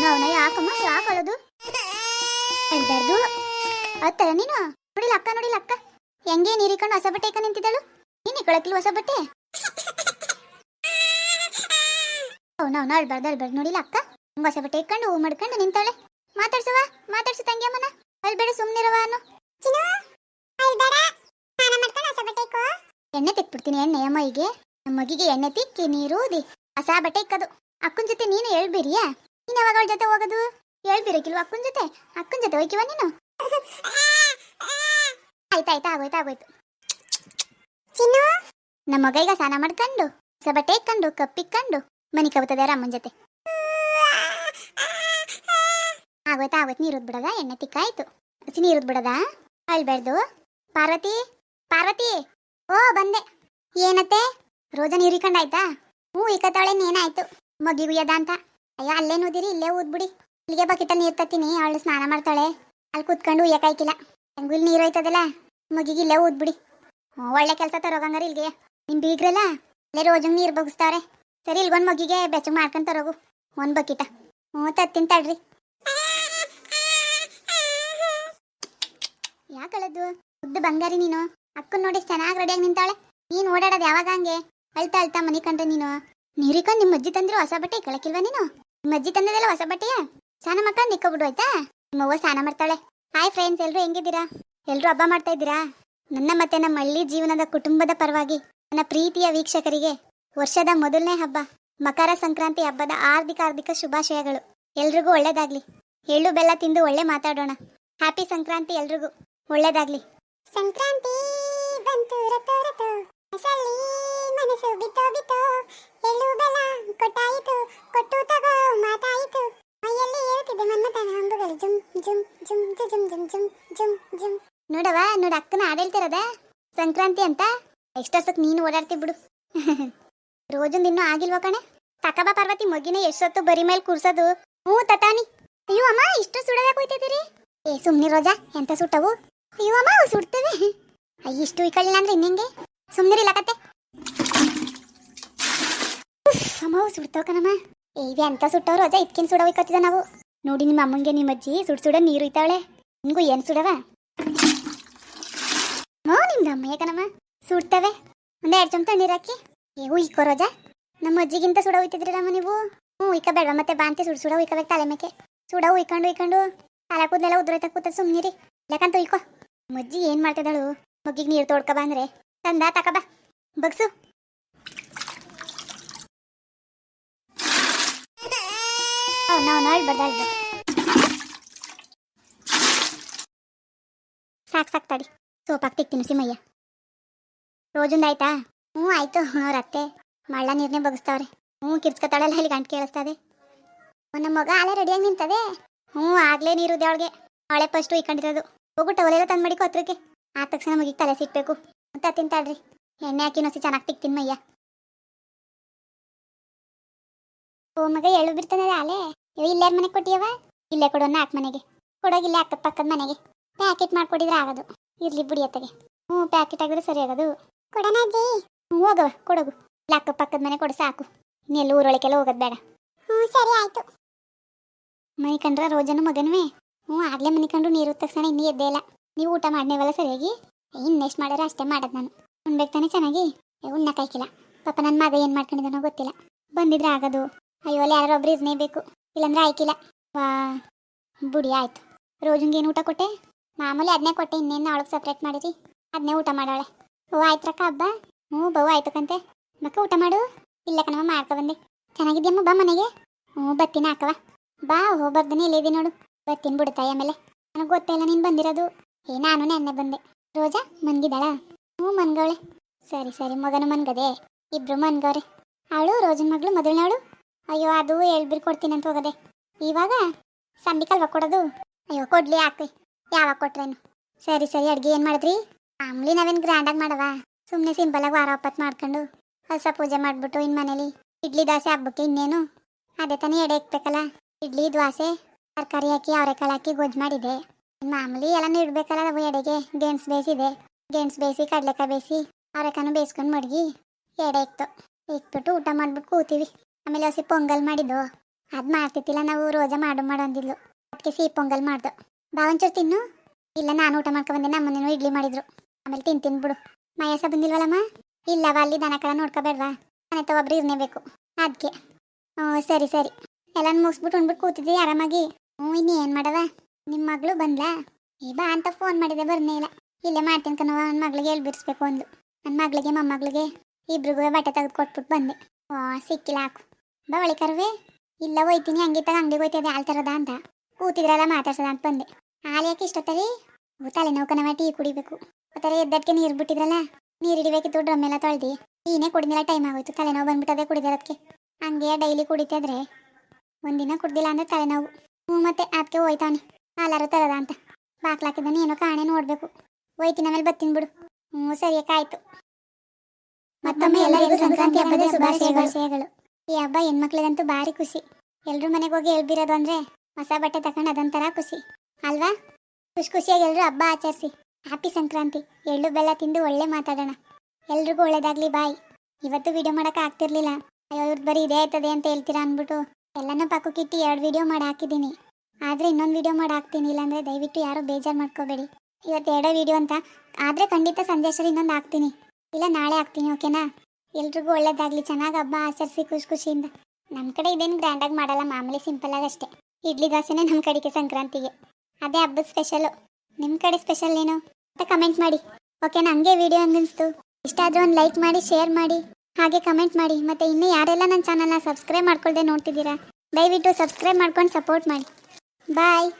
ಅವನ ಅವನ ಯಾಕಮ್ಮ ಯಾಕೆ ಅಳೋದು? ಹೇಳ್ಬಾರ್ದು ಅತ್ತರ ನೀನು? ನೋಡಿಲ್ಲ ಅಕ್ಕ ನೋಡಿಲ್ಲ ಅಕ್ಕ. ಹೆಂಗೆ ನೀರಿಕೊಂಡು ಹೊಸ ಬಟ್ಟೆ ಇಕ್ಕ ನಿಂತಿದ್ದಳು? ನೀನು ಕೊಳಕಿಲ್ ಹೊಸ ಬಟ್ಟೆ? ಅವನ ಅವನ ಅಳ್ಬಾರ್ದು ಅಳ್ಬಾರ್ದು ನೋಡಿಲ್ಲ ಅಕ್ಕ? ಹೊಸ ಬಟ್ಟೆ ಇಟ್ಕೊಂಡು ಹೂ ಮಾಡ್ಕೊಂಡು ನಿಂತಾಳೆ ಮಾತಾಡ್ಸುವ ಮಾತಾಡ್ಸು ತಂಗಿಯಮ್ಮನ ಅಳ್ಬೇಡ ಸುಮ್ಮನಿರವ ಅನ್ನು. ಎಣ್ಣೆ ತೆಕ್ಬಿಡ್ತೀನಿ ಎಣ್ಣೆ ಅಮ್ಮಯ್ಯಗೆ ನಮ್ಮ ಮಗಿಗೆ ಎಣ್ಣೆ ತಿಕ್ಕಿ ನೀರು ಹೊಸ ಬಟ್ಟೆ ಇಕ್ಕದು. ಅಕ್ಕನ ಜೊತೆ ನೀನು ಹೇಳ್ಬೇರಿಯಾ ನೀನು ಯಾವಾಗ ಅವಳ ಜೊತೆ ಹೋಗೋದು? ಹೇಳ್ಬಿರಕಿಲ್ವ ಅಕ್ಕನ ಜೊತೆ? ಅಕ್ಕನ ಜೊತೆ ಹೋಯ್ಕಿವ ನೀನು? ಆಯ್ತಾಯ್ತು ಆಗೋಯ್ತು ಆಗೋಯ್ತು. ಚಿನ್ನು, ನಮ್ಮ ಮಗ ಈಗ ಸ್ನಾನ ಮಾಡ್ಕೊಂಡು ಹೊಸ ಬಟ್ಟೆ ಇಕ್ಕೊಂಡು ಕಪ್ಪಿಕ್ಕೊಂಡು ಮನಿ ಕಬತ್ತದೆ ಅಮ್ಮನ ಜೊತೆ. ಆಗೋಯ್ತಾ, ಆಗೋಯ್ತು, ನೀರು ಬಿಡದ ಎಣ್ಣೆ ತಿಕ್ಕಾಯ್ತು ಹಸಿ ನೀರು ಬಿಡದ ಅಳ್ಬೇಡ್ದು ಪಾರ್ವತಿ ಪಾರ್ವತಿ, ಓ, ಬಂದೆ. ಏನತ್ತೆ? ರೋಜ ನೀರು ಇಕ್ಕಂಡಾಯ್ತಾ ಹ್ಞೂ ಇಕ್ಕತ್ತಾಳೆ ಏನಾಯ್ತು ಮಗಿಗೂ ಎದ ಅಂತ. ಅಯ್ಯ, ಅಲ್ಲೇ ಓದಿರಿ ಇಲ್ಲೇ ಊದ್ಬಿಡಿ. ಇಲ್ಲಿಗೆ ಬಕೀಟ ನೀರು ತತ್ತೀನಿ. ಅವಳು ಸ್ನಾನ ಮಾಡ್ತಾಳೆ. ಅಲ್ಲಿ ಕೂತ್ಕೊಂಡು ಉಯ್ಯಕಾಯ್ಕಿಲ್ಲ ಹೆಂಗೂ ಇಲ್ಲಿ ನೀರು ಹೋಯ್ತದಲ್ಲ? ಮಗಿಗೆ ಇಲ್ಲೇ ಊದ್ಬಿಡಿ. ಹ್ಞೂ, ಒಳ್ಳೆ ಕೆಲಸ ತರೋಗಂಗಾರ ಇಲ್ಲಿಗೆ. ನಿಮ್ ಬೀಗ್ರಲ್ಲ? ಅಲ್ಲೇ ರೋಜು ನೀರು ಬಗ್ಸ್ತಾವ್ರೆ. ಸರಿ, ಇಲ್ಗೊಂದು ಮಗಿಗೆ ಬೆಚ್ಚಗೆ ಮಾಡ್ಕೊಂಡ್ ತರೋಗು. ಒಂದು ಬಕೆಟ. ಹ್ಞೂ, ತತ್ತೀನಿ, ತಡ್ರಿ. ಯಾಕಳದ್ದು? ಉದ್ದ ಬಂಗಾರಿ ನೀನು. ಅಕ್ಕನ್ ನೋಡಿ ಚೆನ್ನಾಗಿ ರೆಡಿಯಾಗಿ ನಿಂತಾಳೆ. ನೀನು ಓಡಾಡೋದು ಯಾವಾಗ ಹಂಗೆ? ಅಳ್ತಾ ಅಳ್ತಾ ಮನೆ ಕಂಡ್ರೆ ನೀನು? ನೀರಿಕೊಂಡು ನಿಮ್ಮ ಅಜ್ಜಿ ತಂದಿರೋ ಹೊಸ ಬಟ್ಟೆ ಕಳಕಿಲ್ವಾ ನೀನು? ನಿಮ್ಮ ತಂದೆಲ್ಲ ಹೊಸ ಬಟ್ಟೆಯ? ಸ್ನಾನ ಮಾಡ್ಕೊಂಡು ನಿಕ್ಕೊಬಿಡು ಆಯ್ತಾ? ನಿಮ್ಮ ಅವ್ವ ಸ್ನಾನ ಮಾಡ್ತಾಳೆ. ಹಾಯ್ ಫ್ರೆಂಡ್ಸ್ ಎಲ್ಲರೂ ಹೆಂಗಿದ್ದೀರಾ? ಎಲ್ಲರೂ ಹಬ್ಬ ಮಾಡ್ತಾ ಇದ್ದೀರಾ? ನನ್ನ ಮತ್ತೆ ನಮ್ಮ ಹಳ್ಳಿ ಜೀವನದ ಕುಟುಂಬದ ಪರವಾಗಿ ನನ್ನ ಪ್ರೀತಿಯ ವೀಕ್ಷಕರಿಗೆ ವರ್ಷದ ಮೊದಲನೇ ಹಬ್ಬ, ಮಕರ ಸಂಕ್ರಾಂತಿ ಹಬ್ಬದ ಆರ್ಧಿಕ ಆರ್ಧಿಕ ಶುಭಾಶಯಗಳು. ಎಲ್ರಿಗೂ ಒಳ್ಳೇದಾಗ್ಲಿ. ಎಳ್ಳು ಬೆಲ್ಲ ತಿಂದು ಒಳ್ಳೆ ಮಾತಾಡೋಣ. ಹ್ಯಾಪಿ ಸಂಕ್ರಾಂತಿ ಎಲ್ರಿಗೂ. ಒಳ್ಳೇದಾಗ್ಲಿ. ಸಂಕ್ರಾಂತಿ ಬಂತು ಮನಸ್ಸು ಎಳ್ಳು ಬೆಲ್ಲ ಕೊಟ್ಟಾಯಿತು ಕೊಟ್ಟು ಜುಮ್ ನೋಡವ ನೋಡ ಅಕ್ಕನ ಆಡಳ್ತಿರದ ಸಂಕ್ರಾಂತಿ ಅಂತ ಎಷ್ಟು ವರ್ಷಕ್ಕೆ ನೀನು ಓಡಾಡ್ತಿ ಬಿಡು ರೋಜಂದು ಇನ್ನೂ ಆಗಿಲ್ವಾ ಕಣೆ ತಕಬಾ ಪಾರ್ವತಿ ಮಗಿನ ಎಷ್ಟೊತ್ತು ಬರಿ ಮೇಲೆ ಕೂರ್ಸೋದು ಹ್ಞೂ ತಟಾನಿ ಅಯ್ಯೋ ಅಮ್ಮ ಇಷ್ಟು ಸುಡದಾಗ ಹೋಯ್ತಿದ್ದೀರಿ ಏ ಸುಮ್ಮನೆ ರೋಜಾ ಎಂತ ಸುಟ್ಟವು ಅಯ್ಯೋ ಅಮ್ಮ ಅವು ಸುಡ್ತೇವೆ ಅಯ್ಯ ಇಷ್ಟು ಇಕ್ಕಳಿಲ್ಲ ಅಂದ್ರೆ ಇನ್ನೆಂಗೆ ಸುಮ್ಮನೆ ಇಲ್ಲಕತ್ತೆ ಅಮ್ಮ ಅವು ಸುಡ್ತಾವ ಕಣಮ್ಮ ಏ ಎಂತ ಸುಟ್ಟವ್ ರೋಜಾ ಇದಕ್ಕಿನ ಸುಡೋ ಇಕ್ಕತ್ತಿದ ನಾವು ನೋಡಿ ನಿಮ್ಮ ಅಮ್ಮಂಗೆ ನಿಮ್ಮ ಅಜ್ಜಿ ಸುಡ್ ಸುಡ ನೀರು ಇತ್ತಾಳೆ ನಿನ್ಗೂ ಏನು ಸುಡವ? ಮೋ ನಿಮ್ದು ಅಮ್ಮ ಯಾಕನಮ್ಮ ಸುಡ್ತವೆ. ಒಂದು ಎರಡು ಚಮಚ ನೀರು ಹಾಕಿ. ಏವು ಈ ರೋಜಾ. ನಮ್ಮ ಅಜ್ಜಿಗಿಂತ ಸುಡ ಹೋಯ್ತಿದ್ರಮ್ಮ ನೀವು? ಹ್ಞೂ ಬೇಡ ಮತ್ತೆ ಬಾಂತಿ ಸುಡ್ ಸುಡ ಉಯ್ಕೋಬೇಕು ತಲೆ ಮೇಕೆ. ಸುಡ ಉಯ್ಕೊಂಡು ಉಯ್ಕೊಂಡು ತಲೆ ಕೂದಲೆಲ್ಲ ಉದ್ರೈತ ಕೂತ ಸುಮ್ನಿರಿ ಯಾಕಂತ ಉಯ್ಕೋ ಮಜ್ಜಿ ಏನ್ ಮಾಡ್ತಿದ್ದಾಳು? ಮಗ್ಗಿಗೆ ನೀರು ತೋಡ್ಕ ಬಂದ್ರೆ ತಂದ ತಕಬ ಬಗ್ಸು. ನಾವು ನೋಡ್ಬಾರ್ದು ಅಳ್ಬಾರ್ದು ಸಾಕ್, ಸಾಕು ತಡಿ. ಸೋಪ್ ಹಾಕ್ತಿಕ್ತೀನಿ ಸಿಮಯ್ಯ ರೋಜುಂದ ಆಯ್ತಾ? ಹ್ಞೂ, ಆಯ್ತು. ಅವ್ರ ಅತ್ತೆ, ಮಳ್ಳ ನೀರ್ನೇ ಬಗ್ಸ್ತಾವ್ರೆ. ಹ್ಞೂ, ಕಿರ್ಚ್ಕೊತಾಳಲ್ಲ ಅಲ್ಲಿ ಗಂಟು ಕೇಳಿಸ್ತದೆ. ನಮ್ಮ ಮಗ ಆಲೆ ರೆಡಿಯಾಗಿ ನಿಂತದೆ. ಹ್ಞೂ, ಆಗ್ಲೇ ನೀರು ಅವಳಿಗೆ. ಅವಳೆ ಫಸ್ಟು ಇಕ್ಕೊಂಡಿರೋದು ಹೋಗು ಟವಲೆಲ್ಲ ತಂದು ಮಾಡಿ ಕೊತ್ರಕ್ಕೆ ಆ ತಕ್ಷಣ ಮಗಿಗೆ ತಲೆ ಸಿಕ್ಬೇಕು. ಅಂತ ತಿಂತಾಳ್ರಿ. ಎಣ್ಣೆ ಹಾಕಿ ನೊಸಿ ಚೆನ್ನಾಗಿ ತಿಕ್ತೀನಿ ಮಯ್ಯ ಓ, ಮಗ ಎಳು ಬಿಡ್ತಾನೆ ಆಲೆ. ಇವ ಇಲ್ಲೇ ಮನೆಗೆ ಕೊಟ್ಟಿಯವ ಇಲ್ಲೇ ಕೊಡೋ ನಾಲ್ಕು ಮನೆಗೆ. ಕೊಡೋಗಿಲ್ಲ ಅಕ್ಕದ ಪಕ್ಕದ ಮನೆಗೆ. ಪ್ಯಾಕೆಟ್ ಮಾಡ್ಕೊಡಿದ್ರೆ ಆಗೋದು. ಇರ್ಲಿ ಬಿಡಿ ಅತ್ತಗೆ. ಹ್ಞೂ, ಪ್ಯಾಕೆಟ್ ಆಗಿದ್ರೆ ಸರಿ ಆಗೋದು. ಕೊಡೋಣ ಅಜ್ಜಿ. ಹೋಗವ ಕೊಡೋಗು. ಇಲ್ಲ ಅಕ್ಕ ಪಕ್ಕದ ಮನೆ ಕೊಡು ಸಾಕು. ಇನ್ನೆಲ್ಲ ಊರೊಳಗೆಲ್ಲ ಹೋಗೋದು ಬೇಡ. ಹ್ಞೂ, ಸರಿ ಆಯಿತು. ಮನೆ ಕಂಡ್ರೆ ರೋಜನು ಮಗನವೇ. ಹ್ಞೂ, ಆಗಲೇ ಮನೆ ಕಂಡು ನೀರು ತಕ್ಷಣ ಇನ್ನೂ ಎದ್ದೇ ಇಲ್ಲ. ನೀವು ಊಟ ಮಾಡ್ನೇವಲ್ಲ ಸರಿಯಾಗಿ? ಇನ್ನೆಷ್ಟು ಮಾಡ್ಯಾರ ಅಷ್ಟೇ ಮಾಡೋದು ನಾನು. ಉಣ್ಬೇಕು ತಾನೇ ಚೆನ್ನಾಗಿ? ಉಣ್ಣ ಕಾಯ್ಕಿಲ್ಲ ಪಾಪ ನನ್ನ ಮಗ ಏನು ಮಾಡ್ಕೊಂಡಿದ್ದಾನೋ ಗೊತ್ತಿಲ್ಲ. ಬಂದಿದ್ರೆ ಆಗೋದು. ಅಯ್ಯೋ, ಅಲ್ಲಿ ಯಾರೋ ಒಬ್ರು ಇರ್ನೇ ಬೇಕು. ಇಲ್ಲಾಂದ್ರೆ ಆಯ್ಕಿಲ್ಲ. ವಾ, ಬುಡಿ ಆಯ್ತು. ರೋಜುಂಗೆ ಏನು ಊಟ ಕೊಟ್ಟೆ? ಮಾಮೂಲಿ ಅದನ್ನೇ ಕೊಟ್ಟೆ, ಇನ್ನೇನು ಅವಳಿಗೆ ಸಪ್ರೇಟ್ ಮಾಡಿರಿ? ಅದನ್ನೇ ಊಟ ಮಾಡೋಳೆ ಓ ಆಯ್ತ್ರಕ್ಕ ಹಬ್ಬ ಹ್ಞೂ ಬವು ಆಯ್ತು ಕಂತೆ. ಮಕ್ಕ, ಊಟ ಮಾಡು. ಇಲ್ಲ ಕಣವ ಮಾಡ್ಕೊ ಬಂದೆ. ಚೆನ್ನಾಗಿದ್ಯಮ್ಮ ಬಾ ಮನೆಗೆ? ಹ್ಞೂ, ಬತ್ತೀನಿ ಹಾಕವ ಬಾ ಹೋ ಬರ್ದನೆ ಇಲ್ಲಿದೆ ನೋಡು. ಬರ್ತೀನಿ ಬಿಡ್ತಾಯಿ ಆಮೇಲೆ. ನನಗೆ ಗೊತ್ತಿಲ್ಲ ನೀನು ಬಂದಿರೋದು. ಏ, ನಾನು ನೆನ್ನೆ ಬಂದೆ. ರೋಜಾ ಮನ್ಗಿದಾಳ ಹ್ಞೂ, ಮನ್ಗವಳೆ. ಸರಿ ಸರಿ, ಮಗನು ಮನ್ಗದೆ. ಇಬ್ರು ಮನ್ಗವ್ರೆ. ಅವಳು, ರೋಜನ್ ಮಗಳು ಮೊದಲನೇವಳು ಅಯ್ಯೋ, ಅದು ಹೇಳ್ಬಿಟ್ಟು ಕೊಡ್ತೀನಿ ಅಂತ ಹೋಗದೆ. ಇವಾಗ ಸಂಬಿಕಲ್ವ ಕೊಡೋದು? ಅಯ್ಯೋ, ಕೊಡ್ಲಿ ಹಾಕಿ ಯಾವಾಗ ಕೊಟ್ರೇನು? ಸರಿ ಸರಿ, ಅಡ್ಗೆ ಏನು ಮಾಡಿದ್ರಿ? ಮಾಮೂಲಿ ನಾವೇನು ಗ್ರ್ಯಾಂಡಾಗಿ ಮಾಡವ. ಸುಮ್ಮನೆ ಸಿಂಪಲಾಗಿ ವಾರ ಒಪ್ಪತ್ತು ಮಾಡ್ಕೊಂಡು ಹೊಸ ಪೂಜೆ ಮಾಡಿಬಿಟ್ಟು ಇನ್ನು ಮನೇಲಿ ಇಡ್ಲಿ ದೋಸೆ ಹಬ್ಬಕ್ಕೆ ಇನ್ನೇನು? ಅದೇ ತಾನೇ ಎಡೆ ಇಕ್ಬೇಕಲ್ಲ ಇಡ್ಲಿ, ದೋಸೆ, ತರಕಾರಿ ಹಾಕಿ, ಅವರೆಕಾಳು ಹಾಕಿ ಗೊಜ್ಜು ಮಾಡಿದೆ ಮಾಮೂಲಿ ಎಲ್ಲನೂ ಇಡಬೇಕಲ್ಲ ನಾವು ಎಡೆಗೆ. ಗೆಣಸು ಬೇಯಿಸಿದೆ. ಗೆಣಸು ಬೇಯಿಸಿ, ಕಡಲೆಕಾಯಿ ಬೇಯಿಸಿ, ಅವರೆಕಾನು ಬೇಯಿಸ್ಕೊಂಡು ಮಡಗಿ ಎಡೆ ಇಕ್ತು ಇಕ್ಬಿಟ್ಟು ಊಟ ಮಾಡ್ಬಿಟ್ಟು ಕೂತೀವಿ. ಆಮೇಲೆ ಹಸಿ ಪೊಂಗಲ್ ಮಾಡಿದ್ದು. ಅದು ಮಾಡ್ತಿತ್ತಿಲ್ಲ, ನಾವು ರೋಜಾ ಮಾಡು ಮಾಡು ಅಂದಿದ್ಲು. ಅದಕ್ಕೆ ಸಿಹಿ ಪೊಂಗಲ್ ಮಾಡ್ದು. ಬಾ ಒಂಚೂರು ತಿನ್ನು. ಇಲ್ಲ, ನಾನು ಊಟ ಮಾಡ್ಕೊ ಬಂದೆ, ನಮ್ಮನೇನು ಇಡ್ಲಿ ಮಾಡಿದ್ರು. ಆಮೇಲೆ ತಿಂತೀನಿ ಬಿಡು. ಮಾಯಾಸ ಬಂದಿಲ್ವಲ್ಲಮ್ಮ? ಇಲ್ಲವ, ಅಲ್ಲಿ ದನ ಕಳ ನೋಡ್ಕೋಬೇಡ್ವಾ? ಮನೆ ಒಬ್ರು ಇರ್ನೇಬೇಕು. ಅದಕ್ಕೆ ಹ್ಞೂ, ಸರಿ ಸರಿ. ಎಲ್ಲ ಮುಗಿಸ್ಬಿಟ್ಟು ಉಣ್ಬಿಟ್ಟು ಕೂತಿದ್ದೆ ಆರಾಮಾಗಿ. ಹ್ಞೂ ಏನು ಮಾಡವ? ನಿಮ್ಮ ಮಗಳು ಬಂದ್ಲಾ? ಈ ಬಾ ಅಂತ ಫೋನ್ ಮಾಡಿದೆ, ಬರ್ನೇ ಇಲ್ಲ. ಇಲ್ಲೇ ಮಾಡ್ತೀನಿ ಕಣವ ನನ್ನ ಮಗಳಿಗೆ ಹೇಳ್ಬಿಡಿಸ್ಬೇಕು ಅಂದ್ಲು. ನನ್ನ ಮಗಳಿಗೆ, ಮೊಮ್ಮಗಳಿಗೆ. ಇಬ್ರಿಗೂ ಬಟ್ಟೆ ತೆಗೆದು ಕೊಟ್ಬಿಟ್ಟು ಬಂದೆ. ಓ ಸಿಕ್ಕಿಲ್ಲ, ಹಾಕು. ಬಾ ಒಳಿ ಕರ್ವೆ. ಇಲ್ಲ ಹೋಯ್ತೀನಿ ಹಂಗಿತ್ತಾಗ ತಗ ಅಂಗಡಿಗೆ ಹೋಯ್ತದೆ ಹಾಲು ತರದ ಅಂತ. ಕೂತಿದ್ರಲ್ಲ, ಮಾತಾಡ್ಸದ ಅಂತ ಬಂದೆ. ಹಾಲು ಯಾಕೆ ಇಷ್ಟೊತ್ತರಿ ತಲೆನೋವು ಕಣವ ಟೀ ಕುಡಿಬೇಕು. ಮತ್ತೆ ಎದ್ದಕ್ಕೆ ನೀರು ಬಿಟ್ಟಿದ್ರಲ್ಲ, ನೀರು ಹಿಡಿಬೇಕಿತ್ತು, ಡ್ರಮ್ ಎಲ್ಲ ತೊಳ್ದು. ಟೀನೇ ಕುಡಿದಿಲ್ಲ, ಟೈಮ್ ಆಗೋಯ್ತು ತಲೆನೋವು ಬಂದ್ಬಿಟ್ಟದೆ ಕುಡಿದಿರೋದಕ್ಕೆ ಹಂಗೆ ಡೈಲಿ ಕುಡಿತಿದ್ರೆ ಒಂದಿನ ಕುಡ್ದಿಲ್ಲ ಅಂದ್ರೆ ತಲೆನೋವು ಹ್ಞೂ ಮತ್ತೆ ಅದಕ್ಕೆ ಹೋಯ್ತಾನೆ ಹಾಲಾರು ತರದ ಅಂತ. ಬಾಕ್ಲಾಕಿದ್ದಾನೆ ಏನೋ ಕಾಣೆ ನೋಡ್ಬೇಕು. ಹೋಯ್ತಿನ ಮೇಲೆ ಬತ್ತೀನಿ ಬಿಡು. ಹ್ಞೂ ಸರಿಯಾಕಾಯ್ತು ಮತ್ತೊಮ್ಮೆ ಎಲ್ಲರಿಗೂ ಸಂಕ್ರಾಂತಿ ಹಬ್ಬದ ಶುಭಾಶಯಗಳು. ಈ ಹಬ್ಬ ಹೆಣ್ಮಕ್ಳಿಗಂತೂ ಭಾರಿ ಖುಷಿ. ಎಲ್ಲರೂ ಮನೆಗೆ ಹೋಗಿ ಎಳ್ಬಿರೋದು ಅಂದ್ರೆ ಹೊಸ ಬಟ್ಟೆ ತಗೊಂಡು ಅದೊಂಥರ ಖುಷಿ. ಅಲ್ವಾ? ಖುಷಿ ಖುಷಿಯಾಗಿ ಎಲ್ಲರೂ ಹಬ್ಬ ಆಚರಿಸಿ. ಹ್ಯಾಪಿ ಸಂಕ್ರಾಂತಿ. ಎಳ್ಳು ಬೆಲ್ಲ ತಿಂದು ಒಳ್ಳೆ ಮಾತಾಡೋಣ. ಎಲ್ರಿಗೂ ಒಳ್ಳೇದಾಗ್ಲಿ, ಬಾಯ್. ಇವತ್ತು ವಿಡಿಯೋ ಮಾಡೋಕೆ ಆಗ್ತಿರ್ಲಿಲ್ಲ. ಅಯ್ಯೋ ಇವ್ರದ್ದು ಬರೀ ಇದೇ ಆಯ್ತದೆ ಅಂತ ಹೇಳ್ತೀರಾ ಅಂದ್ಬಿಟ್ಟು ಎಲ್ಲನೂ ಕಿಟ್ಟಿ ಎರಡು ವಿಡಿಯೋ ಮಾಡಿ ಹಾಕಿದ್ದೀನಿ. ಆದರೆ ಇನ್ನೊಂದು ವಿಡಿಯೋ ಮಾಡಿ ಹಾಕ್ತೀನಿ, ಇಲ್ಲಾಂದ್ರೆ ದಯವಿಟ್ಟು ಯಾರು ಬೇಜಾರು ಮಾಡ್ಕೋಬೇಡಿ. ಇವತ್ತು ಎರಡೋ ವಿಡಿಯೋ ಅಂತ. ಆದರೆ ಖಂಡಿತ ಸಂದೇಶದಲ್ಲಿ ಇನ್ನೊಂದು ಹಾಕ್ತೀನಿ. ಇಲ್ಲ, ನಾಳೆ ಹಾಕ್ತೀನಿ, ಓಕೆನಾ? ಎಲ್ರಿಗೂ ಒಳ್ಳೇದಾಗ್ಲಿ. ಚೆನ್ನಾಗಿ ಹಬ್ಬ ಆಚರಿಸಿ ಖುಷಿ ಖುಷಿಯಿಂದ. ನಮ್ಮ ಕಡೆ ಇದೇನು ಗ್ರ್ಯಾಂಡಾಗಿ ಮಾಡಲ್ಲ. ಮಾಮೂಲಿ ಸಿಂಪಲ್ ಆಗಷ್ಟೇ ಇಡ್ಲಿ ದೋಸೆನೇ ನಮ್ಮ ಕಡೆಗೆ ಸಂಕ್ರಾಂತಿಗೆ. ಅದೇ ಹಬ್ಬದ ಸ್ಪೆಷಲು ನಿಮ್ಮ ಕಡೆ ಸ್ಪೆಷಲ್ ಏನು? ಅಂತ ಕಮೆಂಟ್ ಮಾಡಿ. ಓಕೆ ನನಗೆ ವಿಡಿಯೋ ಹಂಗನ್ಸ್ತು. ಇಷ್ಟ ಆದ್ರೆ ಒಂದು ಲೈಕ್ ಮಾಡಿ ಶೇರ್ ಮಾಡಿ. ಹಾಗೆ ಕಮೆಂಟ್ ಮಾಡಿ. ಮತ್ತೆ ಇನ್ನೂ ಯಾರೆಲ್ಲ ನನ್ನ ಚಾನಲ್ನ ಸಬ್ಸ್ಕ್ರೈಬ್ ಮಾಡ್ಕೊಳ್ದೆ ನೋಡ್ತಿದ್ದೀರಾ, ದಯವಿಟ್ಟು ಸಬ್ಸ್ಕ್ರೈಬ್ ಮಾಡ್ಕೊಂಡು ಸಪೋರ್ಟ್ ಮಾಡಿ. ಬಾಯ್